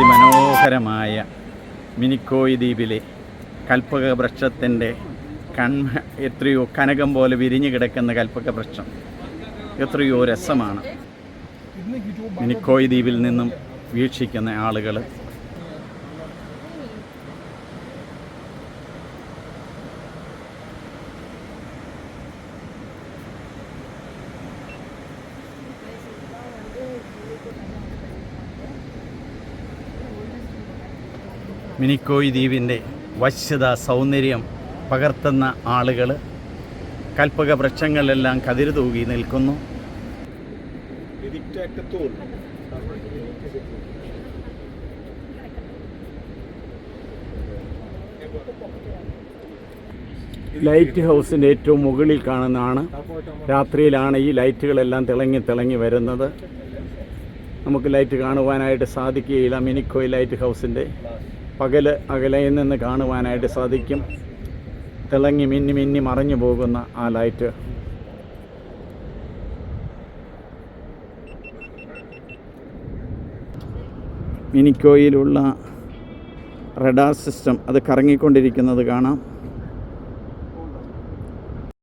അതിമനോഹരമായ മിനിക്കോയ് ദ്വീപിലെ കൽപ്പക വൃക്ഷത്തിന്റെ കൺമ എത്രയോ കനകം പോലെ വിരിഞ്ഞു കിടക്കുന്ന കൽപ്പക വൃക്ഷം എത്രയോ രസമാണ്. മിനിക്കോയ് ദ്വീപിൽ നിന്നും വീക്ഷിക്കുന്ന ആളുകൾ മിനിക്കോയ് ദ്വീപിന്റെ വശ്യത സൗന്ദര്യം പകർത്തുന്ന ആളുകൾ കൽപ്പക വൃക്ഷങ്ങളെല്ലാം കതിര് തൂകി നിൽക്കുന്നു. ലൈറ്റ് ഹൗസിന്റെ ഏറ്റവും മുകളിൽ കാണുന്നതാണ്. രാത്രിയിലാണ് ഈ ലൈറ്റുകളെല്ലാം തിളങ്ങി തിളങ്ങി വരുന്നത്. നമുക്ക് ലൈറ്റ് കാണുവാനായിട്ട് സാധിക്കുകയില്ല മിനിക്കോയ് ലൈറ്റ് ഹൗസിന്റെ. പകൽ അകലയിൽ നിന്ന് കാണുവാനായിട്ട് സാധിക്കും. തിളങ്ങി മിന്നി മിന്നി മറഞ്ഞു പോകുന്ന ആ ലൈറ്റ് മിനിക്കോയിലുള്ള റഡാർ സിസ്റ്റം അത് കറങ്ങിക്കൊണ്ടിരിക്കുന്നത് കാണാം.